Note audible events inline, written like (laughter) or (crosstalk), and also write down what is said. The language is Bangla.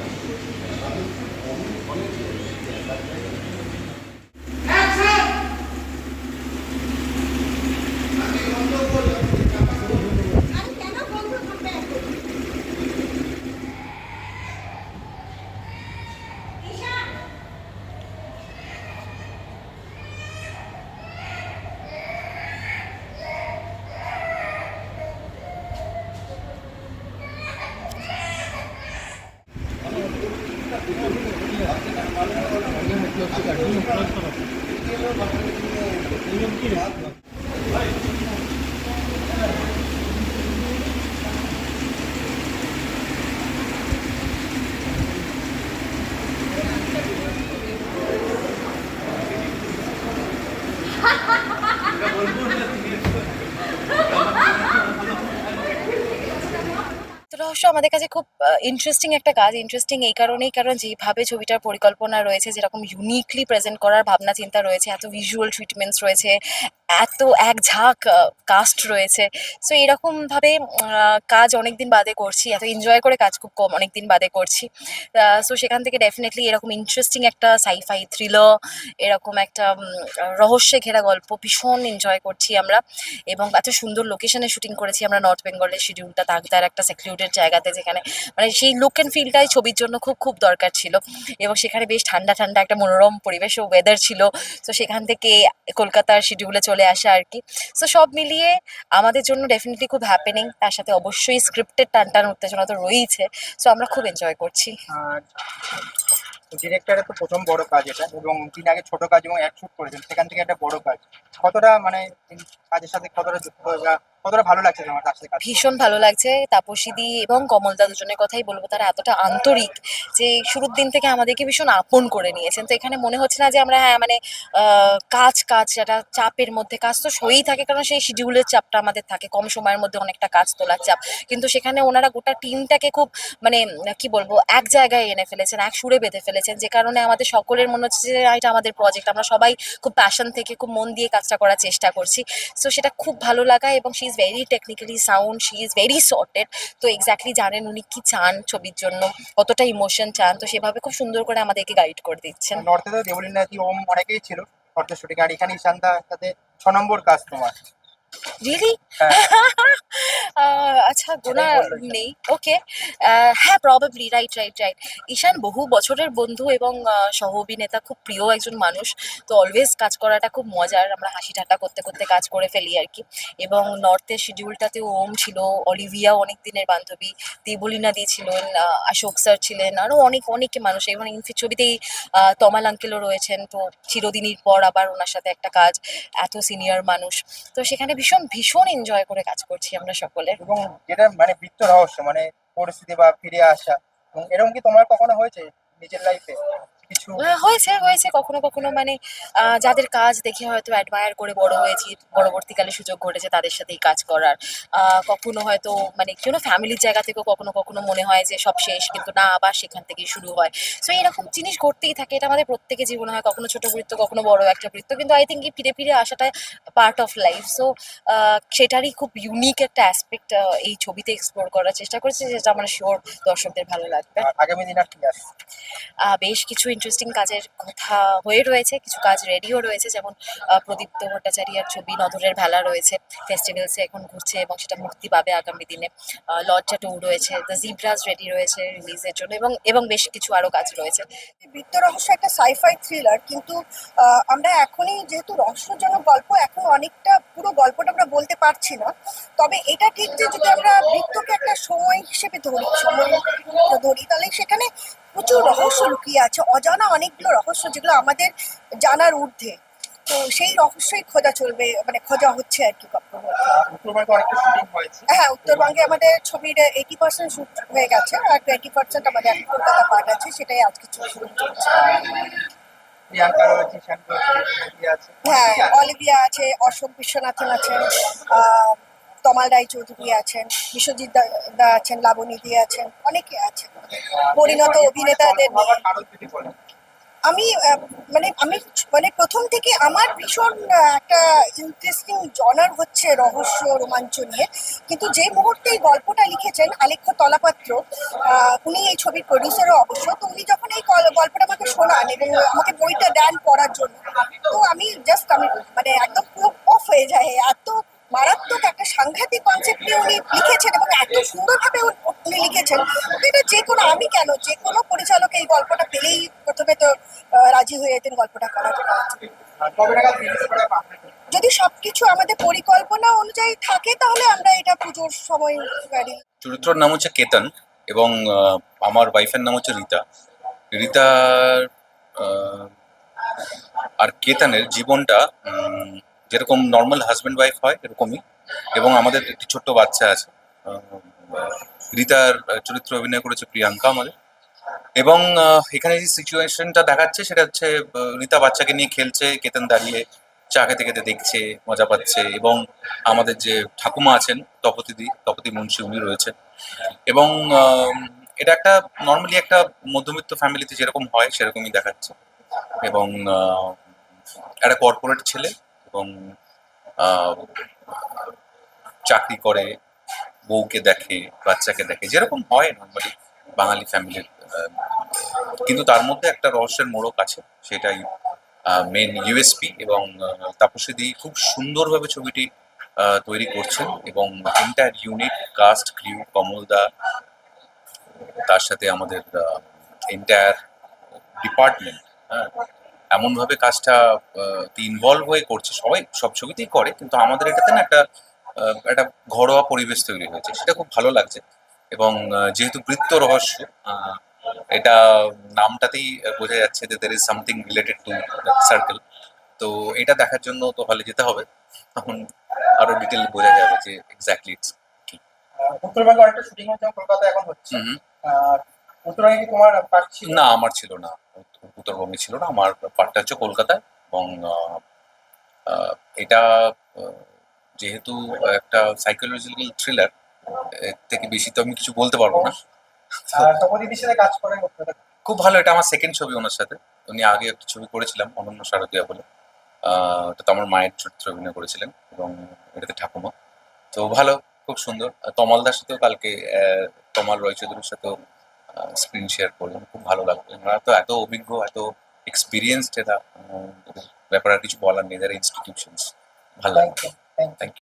আরে 何が起きてるんだろう? রহস্য আমাদের কাছে খুব ইন্টারেস্টিং একটা কাজ ইন্টারেস্টিং এই কারণেই কারণ যেভাবে ছবিটার পরিকল্পনা রয়েছে, যেরকম ইউনিকলি প্রেজেন্ট করার ভাবনা চিন্তা রয়েছে, এত ভিজুয়াল ট্রিটমেন্টস রয়েছে, এত এক ঝাঁক কাস্ট রয়েছে। সো এরকমভাবে কাজ অনেক দিন বাদে করছি, এত এনজয় করে কাজ খুব কম অনেক দিন বাদে করছি। সো সেখান থেকে ডেফিনেটলি এরকম ইন্টারেস্টিং একটা সাইফাই থ্রিলার এরকম একটা রহস্যে ঘেরা গল্প ভীষণ এনজয় করছি আমরা। এবং এত সুন্দর লোকেশনে শুটিং করেছি আমরা নর্থ বেঙ্গলের শিডিউলটা তাকদার একটা সেক্লুডেড জায়গাতে যেখানে মানে সেই লুক অ্যান্ড ফিলটাই ছবির জন্য খুব খুব দরকার ছিল। এবং সেখানে বেশ ঠান্ডা ঠান্ডা একটা মনোরম পরিবেশ ও ওয়েদার ছিল। তো সেখান থেকে কলকাতার শিডিউলে চলে আসা আর কি। সো সব মিলিয়ে আমাদের জন্য ডেফিনেটলি খুব হ্যাপেনিং তার সাথে অবশ্যই স্ক্রিপ্টের টান টান উত্তেজনা তো রয়েইছে। সো আমরা খুব এনজয় করছি। ডিরেক্টরের তো প্রথম বড় কাজ এটা। এবং তিনি আগে ছোট কাজ এবং এক শুট করেছেন। সেখান থেকে একটা বড় কাজ। কতটা মানে কাজের সাথে কতটা যুক্ত কতটা ভালো লাগছে তোমার তার ভীষণ ভালো লাগছে। তাপসীদি এবং কমলদা দুজনের কথাই বলব তারা এতটা আন্তরিক যে শুরুর দিন থেকে আমাদেরকে ভীষণ আপন করে নিয়েছেন। তো এখানে মনে হচ্ছে না যে আমরা হ্যাঁ মানে কাজ কাজ একটা চাপের মধ্যে কাজ তো সই থাকে কারণ সেই শিডিউলের চাপটা আমাদের থাকে কম সময়ের মধ্যে অনেকটা কাজ তোলার চাপ। কিন্তু সেখানে ওনারা গোটা টিমটাকে খুব মানে কি বলব এক জায়গায় এনে ফেলেছেন এক সুরে বেঁধে ফেলেছেন যে কারণে আমাদের সকলের মনে হচ্ছে যে "না, এটা আমাদের প্রজেক্ট আমরা সবাই খুব প্যাশন থেকে খুব মন দিয়ে কাজটা করার চেষ্টা করছি। সো সেটা খুব ভালো লাগা এবং she is very technically sound she is very sorted তো এক্স্যাক্টলি জানেন উনি কি চান ছবির জন্য, কতটা ইমোশন চান, তো সেভাবে খুব সুন্দর করে আমাদেরকে গাইড করে দিচ্ছেন। নর্থে তো দেবলীনাথি ওম অনেকেই ছিল নর্থের শুটিং আর এখানে ঈশান্তা সাথে ছ নম্বর কাজ তোমার। রিয়েলি হ্যাঁ। (laughs) আচ্ছা গোনা। নেই। ওকে হ্যাঁ probably right right right Ishan বহু বছরের বন্ধু এবং সহ অভিনেতা খুব প্রিয় একজন মানুষ। তো অলওয়েজ কাজ করাটা খুব মজার। আমরা হাসি ঠাট্টা করতে করতে কাজ করে ফেলি আর কি। এবং নর্থের শিডিউলটাতে ওম ছিল অলিভিয়া অনেক দিনের বান্ধবী দেবলিনা দি ছিলেন অশোক স্যার ছিলেন আরও অনেক অনেক মানুষ। এবং ইনফি ছবিতেই আহ, তমাল আঙ্কেলও রয়েছেন। তো চিরদিনের পর আবার ওনার সাথে একটা কাজ। এত সিনিয়র মানুষ। তো সেখানে ভীষণ ভীষণ এনজয় করে কাজ করছি আমরা সকলে। এবং যেটা মানে বৃত্ত রহস্য মানে পরিস্থিতি বা ফিরে আসা, এবং এরকম কি তোমার কখনো হয়েছে নিজের লাইফে কিছু। হয়েছে হয়েছে কখনো কখনো মানে যাদের কাজ দেখে হয়তো অ্যাডমায়ার করে বড় হয়েছি পরবর্তীকালে সুযোগ ঘটেছে তাদের সাথেই কাজ করার। কখনো হয়তো মানে কোনো ফ্যামিলির জায়গা থেকেও কখনো কখনো মনে হয় যে সব শেষ কিন্তু না আবার সেখান থেকেই শুরু হয়। সো এরকম জিনিস ঘটতেই থাকে এটা আমাদের প্রত্যেকের জীবনে হয় কখনো ছোট বৃত্ত কখনো বড় একটা বৃত্ত কিন্তু আই থিঙ্ক ফিরে ফিরে আসাটা পার্ট অফ লাইফ সো সেটারই খুব ইউনিক একটা অ্যাসপেক্ট এই ছবিতে এক্সপ্লোর করার চেষ্টা করেছি যেটা আমার শিওর দর্শকদের ভালো লাগবে। আগামী দিন আর কি বেশ কিছু ইন্টারেস্টিং কাজের কথা হয়ে রয়েছে, কিছু কাজ রেডিও রয়েছে, যেমন প্রদীপ্ত ভট্টাচার্যার ছবি নদরের ভেলা রয়েছে ফেস্টিভ্যালসে এখন ঘুরছে এবং সেটা মুক্তি পাবে আগামী দিনে। লজ্জা টু রয়েছে দ্য জিব্রাস রেডি রয়েছে রিলিজের জন্য এবং এবং বেশ কিছু আরও কাজ রয়েছে। বৃত্ত রহস্য একটা সাইফাই থ্রিলার কিন্তু আমরা এখনই যেহেতু রহস্যজনক গল্প, এখন অনেকটা পুরো গল্পটা আমরা বলতে পারছি না। তবে এটা ঠিক যে যদি আমরা বৃত্তকে একটা সময় হিসেবে ধরি, সময় ধরি, তাহলে সেখানে প্রচুর রহস্য লুকিয়ে আছে অজানা অনেকগুলো রহস্য যেগুলো আমাদের জানার ঊর্ধ্বে। তো সেই রহস্যই খোঁজা চলবে মানে খোঁজা হচ্ছে আর কি হয়েছে। হ্যাঁ উত্তরবঙ্গে আমাদের ছবির এইটি পার্সেন্ট শুট হয়ে গেছে আর টোয়েন্টি পার্সেন্ট আমাদের এখন কলকাতা পার্ট আছে সেটাই আজকে চলছে। আছে। হ্যাঁ অলিভিয়া আছে অশোক বিশ্বনাথন আছেন আহ, তমাল রায় চৌধুরী আছেন, বিশ্বজিৎ দা- আছেন, লাবণী দি আছেন, অনেকে আছেন। পরিণত অভিনেতাদের আমি মানে আমি মানে প্রথম থেকে আমার ভীষণ একটা ইন্টারেস্টিং জনার হচ্ছে রহস্য, রোমাঞ্চ নিয়ে। কিন্তু যে মুহূর্তে এই গল্পটা লিখেছেন আলেখ্য তলাপাত্র উনি এই ছবির প্রডিউসারও অবশ্য, তো উনি যখন এই গল্পটা আমাকে শোনান এবং আমাকে বইটা দেন পড়ার জন্য, তো আমি জাস্ট আমি মানে একদম পুরো অফ হয়ে যায়, এত মারাত্মক সাংঘাতিক কনসেপ্ট নিয়ে উনি লিখেছেন এবং এত সুন্দরভাবে উনি- লিখেছেন, এটা যে কোনো আমি কেন, যে কোনো পরিচালক এই গল্পটা পেলেই প্রথমে তো রাজি হয়ে যেতেন গল্পটা করার? যদি সবকিছু আমাদের পরিকল্পনা অনুযায়ী থাকে, তাহলে আমরা এটা পুজোর সময় গাড়ি চরিত্রর নাম হচ্ছে কেতন এবং আমার ওয়াইফের নাম হচ্ছে রীতা রীতার আর কেতনের জীবনটা যেরকম নর্মাল হাজব্যান্ড ওয়াইফ হয়, এরকমই। এবং আমাদের একটি ছোট্ট বাচ্চা আছে। রীতার চরিত্র অভিনয় করেছে প্রিয়াঙ্কা আমাদের। এবং এখানে যে সিচুয়েশনটা দেখাচ্ছে, সেটা হচ্ছে রীতা বাচ্চাকে নিয়ে খেলছে, কেতন দাঁড়িয়ে চা খেতে খেতে দেখছে, মজা পাচ্ছে। এবং আমাদের যে ঠাকুমা আছেন, তপতিদি, তপতি মুন্সি, উনি রয়েছেন। এবং এটা একটা নর্মালি একটা মধ্যবিত্ত ফ্যামিলিতে যেরকম হয়, সেরকমই দেখাচ্ছে। এবং একটা কর্পোরেট ছেলে এবং চাকরি করে, বউকে দেখে, বাচ্চাকে দেখে, যেরকম হয় নর্মালি বাঙালি ফ্যামিলির কিন্তু তার মধ্যে একটা রহস্যের মোড়ক আছে, সেটাই মেন ইউএসপি এবং তাপসীদি খুব সুন্দরভাবে ছবিটি তৈরি করছেন এবং এন্টায়ার ইউনিট কাস্ট ক্রিউ কমলদা তার সাথে আমাদের এন্টায়ার ডিপার্টমেন্ট হ্যাঁ এমনভাবে কাজটা ইনভলভ হয়ে করছে সবাই সব ছবিতেই করে কিন্তু আমাদের এটাতে না একটা একটা ঘরোয়া পরিবেশ তৈরি হয়েছে। সেটা খুব ভালো লাগছে। এবং যেহেতু বৃত্ত রহস্য এটা নামটাতেই বোঝা যাচ্ছে যে there is something related to circle তো এটা দেখার জন্য তো হলে যেতে হবে। তখন আরও ডিটেল বোঝা যাবে যে এক্স্যাক্টলি ইটস আহ, উত্তরবঙ্গে অনেকটা শুটিং হচ্ছে কলকাতা এখন হচ্ছে। উত্তরবঙ্গে কি তোমার না আমার ছিল না। উত্তরবঙ্গে ছিল না আমার পার্টটা হচ্ছে কলকাতায় এবং এটা যেহেতু একটা সাইকোলজিক্যাল থ্রিলার এর থেকে বেশি তো আমি কিছু বলতে পারব না। কাজ করে খুব ভালো এটা আমার সেকেন্ড ছবি ওনার সাথে। উনি আগে একটা ছবি করেছিলাম অনন্য শারদীয়া বলে। আহ, ওটাতে আমার মায়ের চরিত্রে অভিনয় করেছিলেন এবং এটাতে ঠাকুমা। তো ভালো খুব সুন্দর। তমালদার সাথেও কালকে তমাল রয় চৌধুরীর সাথেও স্ক্রিন শেয়ার করলাম খুব ভালো লাগল ওনারা তো এত অভিজ্ঞ এত এক্সপিরিয়েন্সড এরা ব্যাপারে আর কিছু বলার নেই এদের ইনস্টিটিউশনস ভালো লাগল। You thank thank